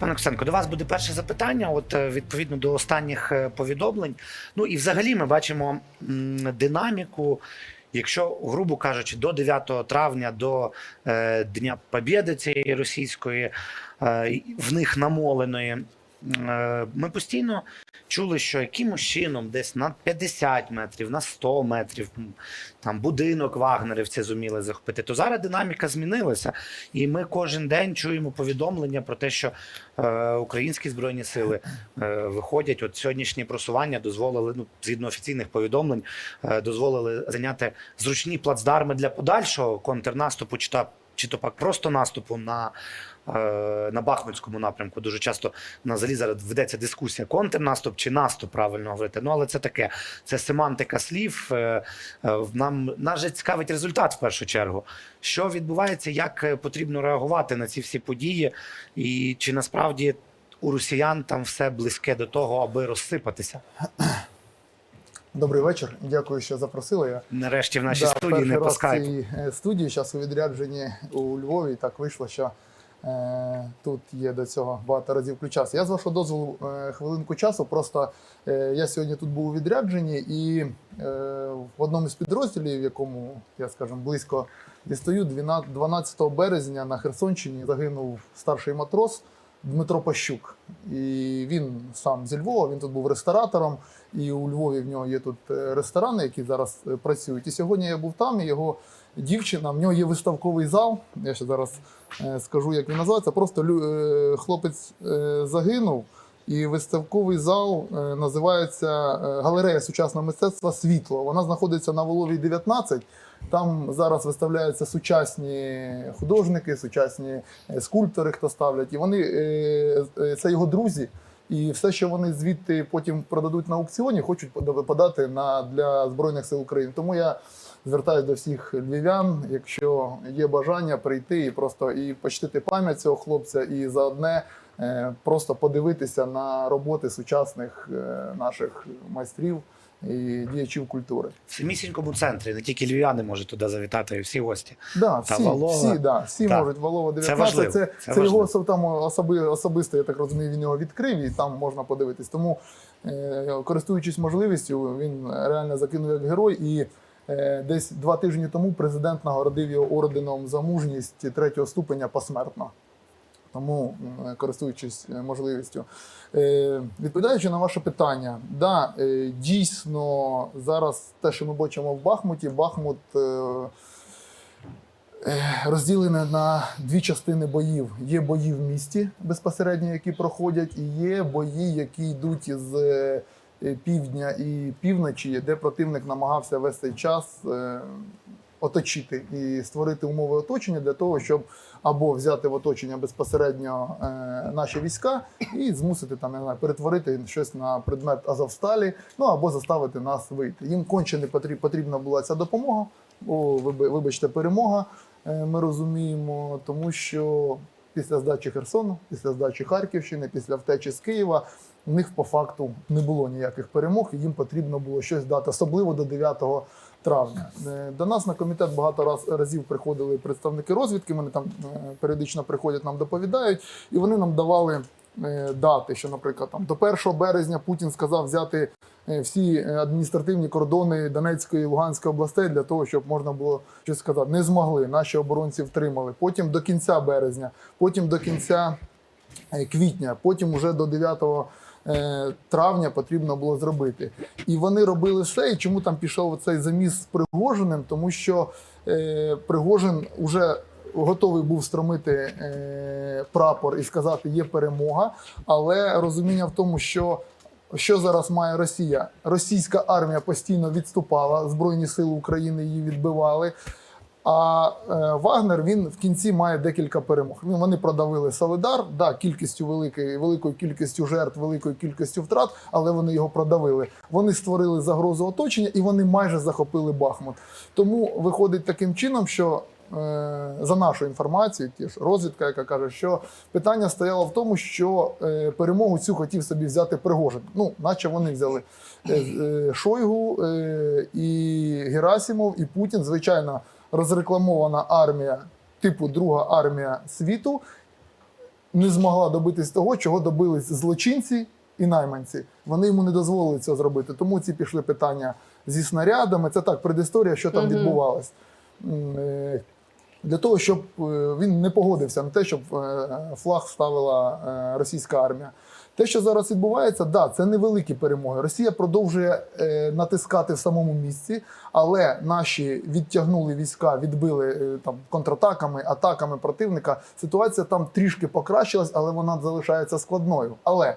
Пане Костенко, до вас буде перше запитання. От е, відповідно до останніх е, повідомлень. Ну і взагалі ми бачимо динаміку. Якщо, грубо кажучи, до 9 травня, до е, Дня Побєди цієї російської, е, в них намоленої, ми постійно чули, що якимось чином десь на 50 метрів, на 100 метрів там будинок вагнерівці зуміли захопити. То зараз динаміка змінилася, і ми кожен день чуємо повідомлення про те, що е, українські збройні сили е, виходять. От сьогоднішні просування дозволили, ну згідно офіційних повідомлень, е, дозволили зайняти зручні плацдарми для подальшого контрнаступу, чи та чи то пак просто наступу на, е, на Бахмутському напрямку. Дуже часто на залі зараз ведеться дискусія: контрнаступ чи наступ, правильно говорити. Ну але це таке, це семантика слів. Е, е, нам нас цікавить результат в першу чергу. Що відбувається, як потрібно реагувати на ці всі події, і чи насправді у росіян там все близьке до того, аби розсипатися? Добрий вечір. Дякую, що запросили. Я Нарешті в нашій Да, студії не по скайпу. е, студії. Зараз у відрядженні у Львові. Так вийшло, що е, тут є до цього багато разів ключався. Я з вашого дозволу е, хвилинку часу. Просто е, я сьогодні тут був у відрядженні, і е, в одному з підрозділів, в якому я скажімо, близько відстаю, 12 12 березня на Херсонщині загинув старший матрос. Дмитро Пащук, і він сам зі Львова. Він тут був ресторатором, і у Львові в нього є тут е, ресторани, які зараз е, працюють. І сьогодні я був там. і Його дівчина, в нього є виставковий зал. Я ще зараз е, скажу, як він називається. Просто хлопець загинув, і виставковий зал називається Галерея сучасного мистецтва Світло. Вона знаходиться на Воловій 19. Там зараз виставляються сучасні художники, сучасні е, скульптори, хто ставлять. І вони е, е, це його друзі. І все, що вони звідти потім продадуть на аукціоні, хочуть пода- подати на для збройних сил України. Тому я звертаюся до всіх львів'ян, якщо є бажання прийти і просто і почтити пам'ять цього хлопця, і заодне е, просто подивитися на роботи сучасних наших майстрів і діячів культури. В самісінькому центрі не тільки львів'яни можуть туди завітати, і всі гості. Да, Та всі, Валова. всі, да, всі Так. можуть. Волова Це 19. важливо, Це, це це, його там особи, особисто, я так розумію, він його відкрив і там можна подивитись. Тому, е, користуючись можливістю, він реально закинув як герой. І е, десь два тижні тому президент нагородив його орденом за мужність третього ступеня посмертно. Тому, користуючись е, можливістю, Е, відповідаючи на ваше питання, да, е, дійсно зараз те, що ми бачимо в Бахмуті, Бахмут е, е, розділений на дві частини боїв. Є бої в місті безпосередньо, які проходять, і є бої, які йдуть е, півдня і півночі, де противник намагався весь цей час. Оточити і створити умови оточення для того, щоб або взяти в оточення безпосередньо е, наші війська і змусити там не знаю, перетворити щось на предмет Азовсталі, ну або заставити нас вийти. Їм конче не потріб- потрібна була ця допомога. О, вибачте, перемога. е, Ми розуміємо, тому що після здачі Херсону, після здачі Харківщини, після втечі з Києва. У них по факту не було ніяких перемог, і їм потрібно було щось дати, особливо до 9 травня. Е, До нас на комітет багато раз, разів приходили представники розвідки. Вони там е, періодично приходять, нам доповідають, і вони нам давали е, дати, що, наприклад, там до 1 березня Путін сказав взяти всі адміністративні кордони Донецької і Луганської областей для того, щоб можна було щось сказати. Не змогли. Наші оборонці втримали. Потім до кінця березня, потім до кінця квітня, потім уже до 9 е, травня потрібно було зробити. І вони робили все. І чому там пішов цей заміс з Пригожиним? Тому що е, Пригожин уже готовий був стромити е, прапор і сказати, є перемога. Але розуміння в тому, що. Що зараз має Росія? Російська армія постійно відступала, Збройні сили України її відбивали. А е, Вагнер він в кінці має декілька перемог. Він вони продавили Солидар, да, кількістю великою, великою кількістю жертв, великою кількістю втрат, але вони його продавили. Вони створили загрозу оточення і вони майже захопили Бахмут. Тому виходить таким чином, що е, за нашою інформацією, ті ж розвідка, яка каже, що питання стояло в тому, що е, перемогу цю хотів собі взяти Пригожин. Ну, наче вони взяли Шойгу і Герасимов, і Путін, звичайно розрекламована армія, типу друга армія світу. не змогла добитись того, чого добились злочинці і найманці. Вони йому не дозволили цього зробити. Тому ці пішли питання зі снарядами. Це так, предісторія, що там угу. відбувалось. Для того, щоб е, він не погодився на те, щоб е, флаг ставила е, російська армія. Те, що зараз відбувається, да, це невеликі перемоги. Росія продовжує натискати в самому місці, але наші відтягнули війська, відбили там контратаками, атаками противника. Ситуація там трішки покращилась, але вона залишається складною. Але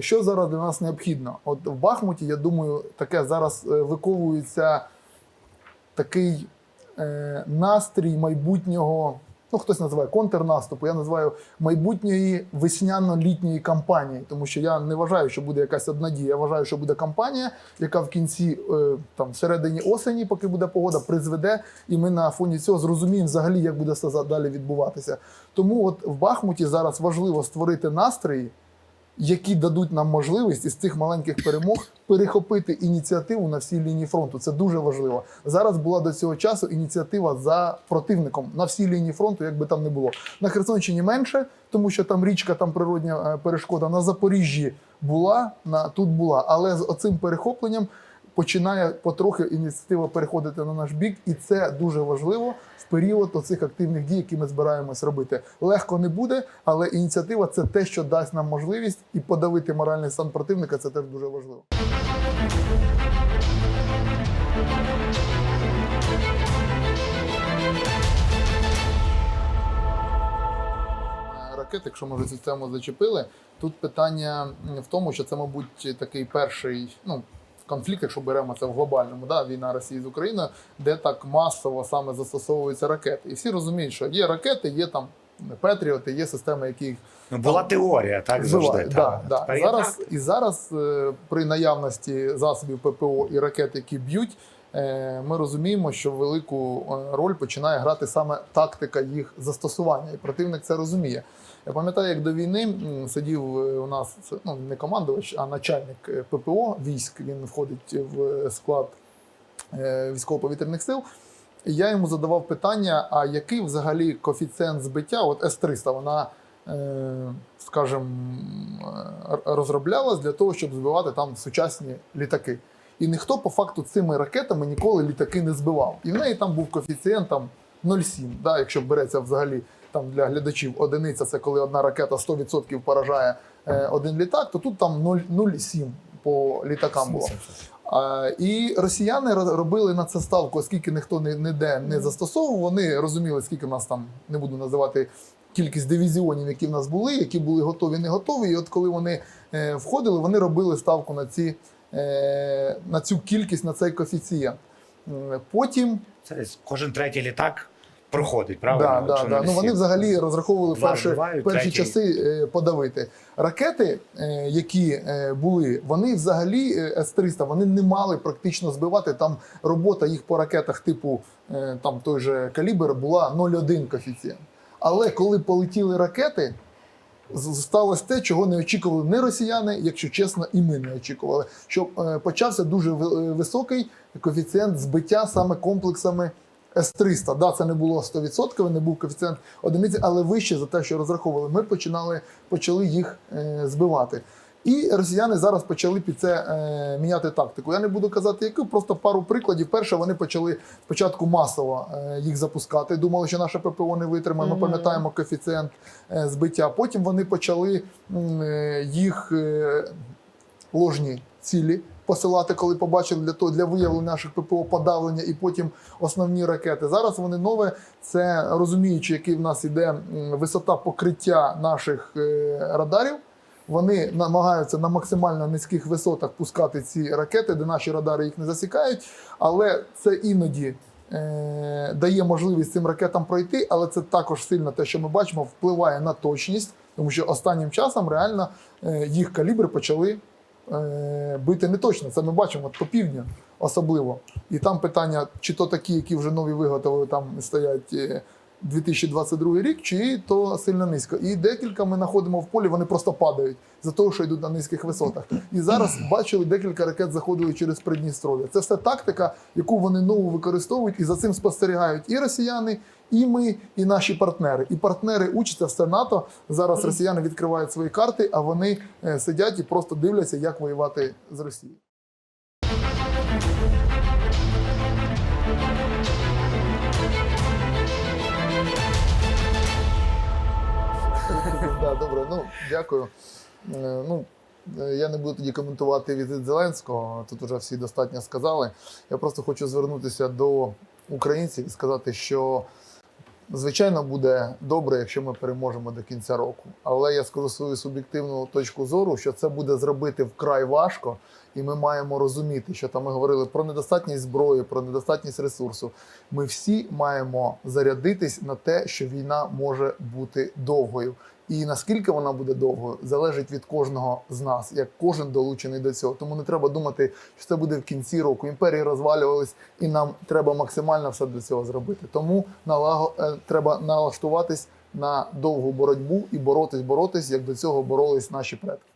що зараз для нас необхідно? От в Бахмуті, я думаю, таке зараз виковується такий настрій майбутнього. Ну, хтось називає контрнаступу, я називаю майбутньої весняно-літньої кампанії, тому що я не вважаю, що буде якась одна дія. Я вважаю, що буде кампанія, яка в кінці, е, там, всередині осені, поки буде погода, призведе, і ми на фоні цього зрозуміємо взагалі, як буде все далі відбуватися. Тому от в Бахмуті зараз важливо створити настрої, які дадуть нам можливість із цих маленьких перемог перехопити ініціативу на всій лінії фронту. Це дуже важливо. Зараз була до цього часу ініціатива за противником на всій лінії фронту, як би там не було. На Херсонщині менше, тому що там річка, там природня е, перешкода. На Запоріжжі була, на тут була. Але з оцим перехопленням починає потрохи ініціатива переходити на наш бік, і це дуже важливо в період оцих активних дій, які ми збираємось робити. Легко не буде, але ініціатива це те, що дасть нам можливість і подавити моральний стан противника. Це теж дуже важливо. Ракети, якщо ми вже цю тему зачепили, тут питання в тому, що це, мабуть, такий перший ну, конфлікт, якщо беремо це в глобальному, да, війна Росії з Україною, де так масово саме застосовуються ракети. І всі розуміють, що є ракети, є там Петріоти, є системи, які їх Ну, була теорія, так завжди. Збивають, так. да, да. Тепер Зараз, і зараз е, при наявності засобів ППО і ракет, які б'ють, е, ми розуміємо, що велику е, роль починає грати саме тактика їх застосування, і противник це розуміє. Я пам'ятаю, як до війни сидів е, у нас ну, не командувач, а начальник е, ППО військ. Він входить в склад е, військово-повітряних сил. І я йому задавав питання: а який взагалі коефіцієнт збиття? От С-300, вона, скажімо, розроблялась для того, щоб збивати там сучасні літаки. І ніхто по факту цими ракетами ніколи літаки не збивав. І в неї там був коефіцієнт там 0,7, да, якщо береться взагалі там для глядачів одиниця, це коли одна ракета 100% поражає е, один літак, то тут там 0,- 0,7 по літакам було. А, І росіяни ро- робили на це ставку, оскільки ніхто не- ніде не застосовував. Вони розуміли, скільки в нас там не буду називати кількість дивізіонів, які в нас були, які були готові, не готові. І от коли вони е, входили, вони робили ставку на ці е, на цю кількість, на цей коефіцієнт. Потім Це кожен третій літак проходить, Да, правильно? да, Якщо да. Ну, вони взагалі розраховували Два перші, вбивають, перші третій. часи е, подавити. Ракети, е, які е, були, вони взагалі е, С-300 вони не мали практично збивати. Там робота їх по ракетах, типу там той же калібр, була 0,1 коефіцієнт. Але коли полетіли ракети, сталося те, чого не очікували не росіяни, якщо чесно, і ми не очікували. Що почався дуже ви- високий коефіцієнт збиття саме комплексами С-300. Да, це не було 100%, не був коефіцієнт одиниці, але вище за те, що розраховували. Ми починали, почали їх е, збивати. І росіяни зараз почали під це е, міняти тактику. Я не буду казати, яку, просто пару прикладів. Перше, вони почали спочатку масово е, їх запускати. Думали, що наше ППО не витримає. Ми Мгм. пам'ятаємо коефіцієнт е, збиття. Потім вони почали е, їх е, ложні цілі посилати, коли побачили для того для виявлення наших ППО подавлення, і потім основні ракети. Зараз вони нове. Це розуміючи, який в нас іде висота покриття наших е, радарів. Вони намагаються на максимально низьких висотах пускати ці ракети, де наші радари їх не засікають. Але це іноді е, дає можливість цим ракетам пройти, але це також сильно те, що ми бачимо, впливає на точність, тому що останнім часом реально е, їх калібри почали бити не точно. Це ми бачимо по півдню особливо. І там питання, чи то такі, які вже нові виготовили, там стоять. Е, 2022 рік, чи то сильно низько. І декілька ми знаходимо в полі, вони просто падають за того, що йдуть на низьких висотах. І зараз бачили, декілька ракет заходили через Придністров'я. Це все тактика, яку вони нову використовують, і за цим спостерігають і росіяни, і ми, і наші партнери. І партнери учаться все НАТО. Зараз росіяни відкривають свої карти, а вони е, сидять і просто дивляться, як воювати з Росією. Ну дякую. Е, Ну, е, я не буду тоді коментувати візит Зеленського. Тут вже всі достатньо сказали. Я просто хочу звернутися до українців і сказати, що звичайно буде добре, якщо ми переможемо до кінця року. Але я скажу свою суб'єктивну точку зору, що це буде зробити вкрай важко, і ми маємо розуміти, що там ми говорили про недостатність зброї, про недостатність ресурсу. Ми всі маємо зарядитись на те, що війна може бути довгою. І наскільки вона буде довгою, залежить від кожного з нас, як кожен долучений до цього. Тому не треба думати, що це буде в кінці року. Імперії розвалювались, і нам треба максимально все для цього зробити. Тому налаго... е, треба налаштуватись на довгу боротьбу і боротись, боротись, як до цього боролись наші предки.